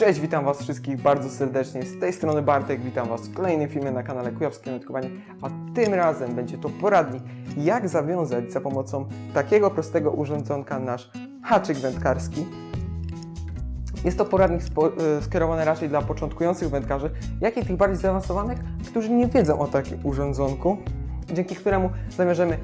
Cześć, witam Was wszystkich bardzo serdecznie. Z tej strony Bartek, witam Was w kolejnym filmie na kanale Kujawskie Notkowanie, a tym razem będzie to poradnik, jak zawiązać za pomocą takiego prostego urządzonka nasz haczyk wędkarski. Jest to poradnik e, skierowany raczej dla początkujących wędkarzy, jak i tych bardziej zaawansowanych, którzy nie wiedzą o takim urządzonku, dzięki któremu zamierzamy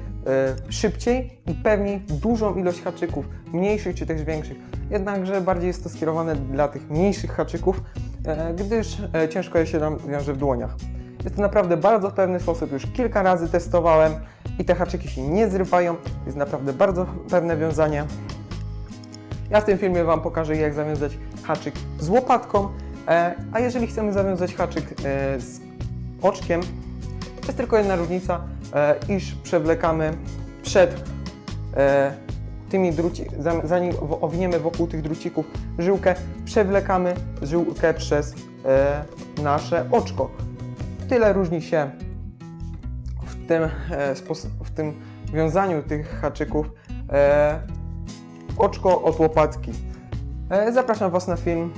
szybciej i pewniej dużą ilość haczyków, mniejszych czy też większych. Jednakże bardziej jest to skierowane dla tych mniejszych haczyków, e, gdyż e, ciężko je się nam wiąże w dłoniach. Jest to naprawdę bardzo pewny sposób, już kilka razy testowałem i te haczyki się nie zrywają, jest naprawdę bardzo pewne wiązanie. Ja w tym filmie Wam pokażę, jak zawiązać haczyk z łopatką, e, a jeżeli chcemy zawiązać haczyk e, z oczkiem, jest tylko jedna różnica, e, iż przewlekamy przed e, tymi druci, za- zanim owiniemy wokół tych drucików żyłkę, przewlekamy żyłkę przez e, nasze oczko. Tyle różni się w tym, e, w tym wiązaniu tych haczyków e, oczko od łopatki. E, zapraszam Was na film.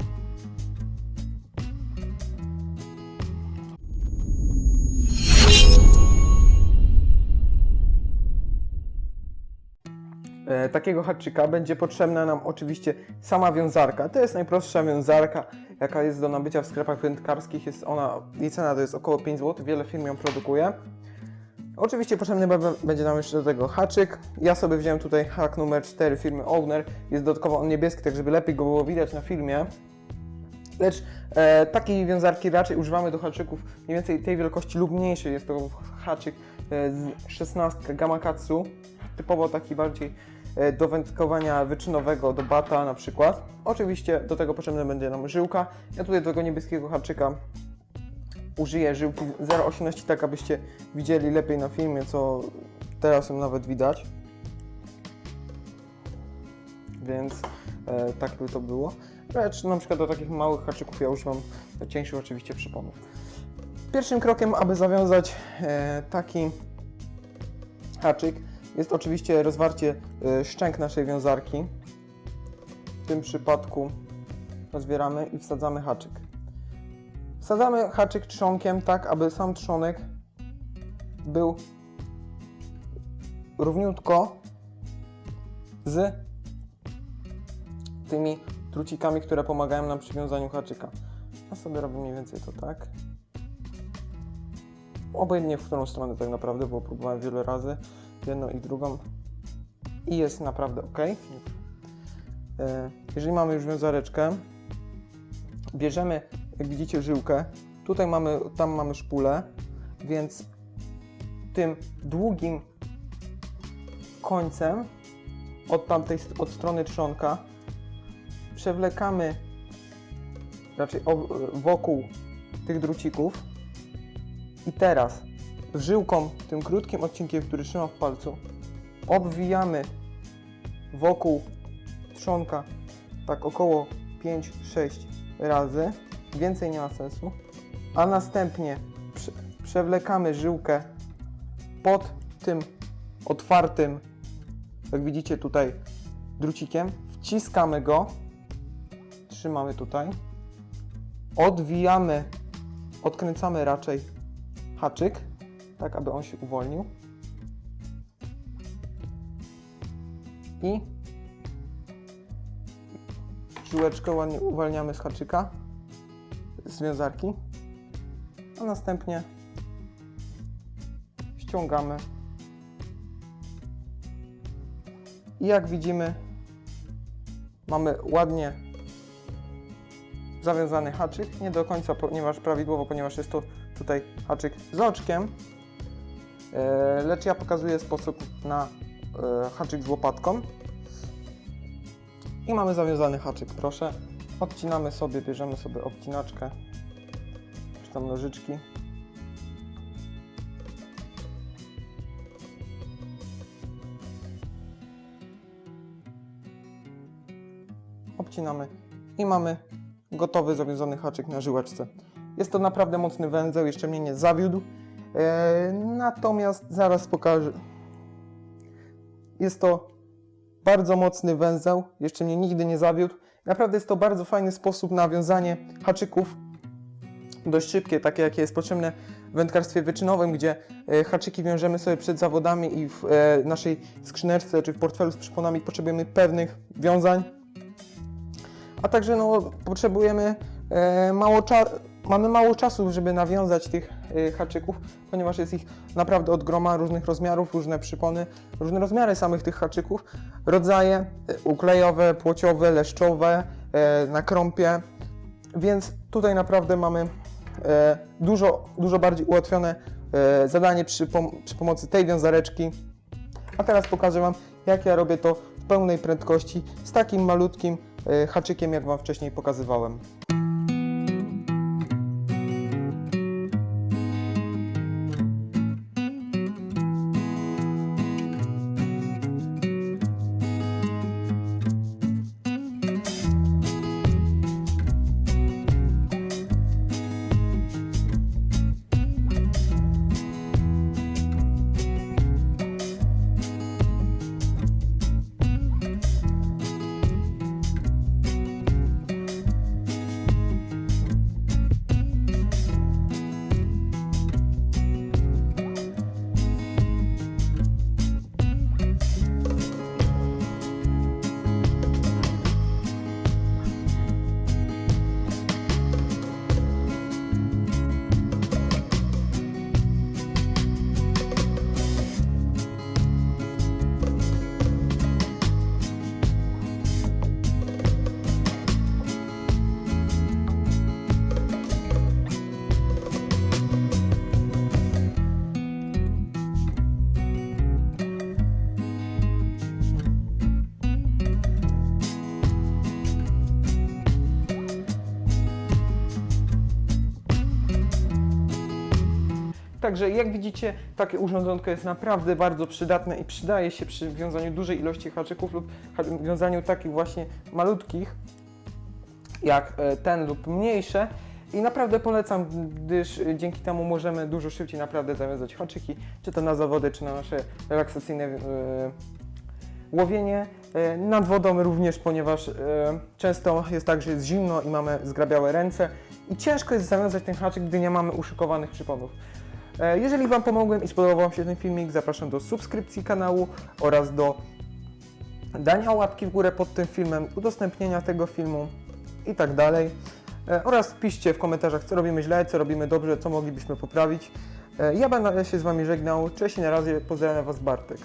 Takiego haczyka będzie potrzebna nam oczywiście sama wiązarka. To jest najprostsza wiązarka, jaka jest do nabycia w sklepach wędkarskich. Jest ona, jej cena to jest około 5 zł, wiele firm ją produkuje. Oczywiście potrzebny będzie nam jeszcze do tego haczyk. Ja sobie wziąłem tutaj hak numer 4 firmy Owner. Jest dodatkowo on niebieski, tak żeby lepiej go było widać na filmie. Lecz e, takiej wiązarki raczej używamy do haczyków mniej więcej tej wielkości lub mniejszej. Jest to haczyk e, z 16 Gamakatsu. Typowo taki bardziej e, do wędkowania wyczynowego, do bata na przykład. Oczywiście do tego potrzebna będzie nam żyłka. Ja tutaj do tego niebieskiego haczyka użyję żyłki 0,18 tak abyście widzieli lepiej na filmie, co teraz ją nawet widać. Więc e, tak by to było. Lecz na przykład do takich małych haczyków ja używam cieńszych oczywiście przyponów. Pierwszym krokiem, aby zawiązać e, taki haczyk jest oczywiście rozwarcie e, szczęk naszej wiązarki. W tym przypadku rozbieramy i wsadzamy haczyk. Wsadzamy haczyk trzonkiem tak, aby sam trzonek był równiutko z tymi trucikami, które pomagają nam przy wiązaniu haczyka. Ja sobie robię mniej więcej to tak. Obojętnie w którą stronę tak naprawdę, bo próbowałem wiele razy jedną i drugą i jest naprawdę ok. E, Jeżeli mamy już wiązareczkę, bierzemy, jak widzicie, żyłkę. Tutaj mamy, tam mamy szpulę, więc tym długim końcem od tamtej, od strony trzonka przewlekamy raczej wokół tych drucików i teraz żyłką, tym krótkim odcinkiem, który trzymam w palcu, obwijamy wokół trzonka tak około 5-6 razy, więcej nie ma sensu, a następnie prze, przewlekamy żyłkę pod tym otwartym, jak widzicie tutaj, drucikiem, wciskamy go, trzymamy tutaj, odwijamy, odkręcamy raczej haczyk, tak aby on się uwolnił. I żyłeczkę ładnie uwalniamy z haczyka, z wiązarki, a następnie ściągamy. I jak widzimy mamy ładnie zawiązany haczyk, nie do końca, ponieważ prawidłowo, ponieważ jest to tutaj haczyk z oczkiem, e, lecz ja pokazuję sposób na e, haczyk z łopatką i mamy zawiązany haczyk, proszę. Odcinamy sobie, bierzemy sobie obcinaczkę, czy tam nożyczki. Obcinamy i mamy gotowy zawiązany haczyk na żyłeczce. Jest to naprawdę mocny węzeł, jeszcze mnie nie zawiódł. E, natomiast zaraz pokażę. Jest to bardzo mocny węzeł, jeszcze mnie nigdy nie zawiódł Naprawdę jest to bardzo fajny sposób na wiązanie haczyków, dość szybkie, takie jakie jest potrzebne w wędkarstwie wyczynowym, gdzie e, haczyki wiążemy sobie przed zawodami i w e, naszej skrzyneczce czy w portfelu z przyponami potrzebujemy pewnych wiązań, a także no, potrzebujemy mało cza- mamy mało czasu, żeby nawiązać tych e, haczyków, ponieważ jest ich naprawdę od groma różnych rozmiarów, różne przypony, różne rozmiary samych tych haczyków, rodzaje e, uklejowe, płociowe, leszczowe, e, na krąpie, więc tutaj naprawdę mamy dużo, dużo bardziej ułatwione zadanie przy, pom- przy pomocy tej wiązareczki. A teraz pokażę Wam, jak ja robię to w pełnej prędkości z takim malutkim haczykiem, jak Wam wcześniej pokazywałem. Także jak widzicie, takie urządzonko jest naprawdę bardzo przydatne i przydaje się przy wiązaniu dużej ilości haczyków lub wiązaniu takich właśnie malutkich, jak e, ten lub mniejsze. I naprawdę polecam, gdyż e, dzięki temu możemy dużo szybciej naprawdę zawiązać haczyki, czy to na zawody, czy na nasze relaksacyjne e, łowienie. Nad wodą również, ponieważ często jest tak, że jest zimno i mamy zgrabiałe ręce i ciężko jest zawiązać ten haczyk, gdy nie mamy uszykowanych przyponów. E, Jeżeli Wam pomogłem i spodobał Wam się ten filmik, zapraszam do subskrypcji kanału oraz do dania łapki w górę pod tym filmem, udostępnienia tego filmu i tak dalej. E, Oraz piszcie w komentarzach, co robimy źle, co robimy dobrze, co moglibyśmy poprawić. E, Ja będę się z Wami żegnał. Cześć i na razie. Pozdrawiam Was Bartek.